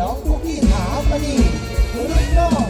น้องคุกกี้ถามมานี่รุ่นน้อง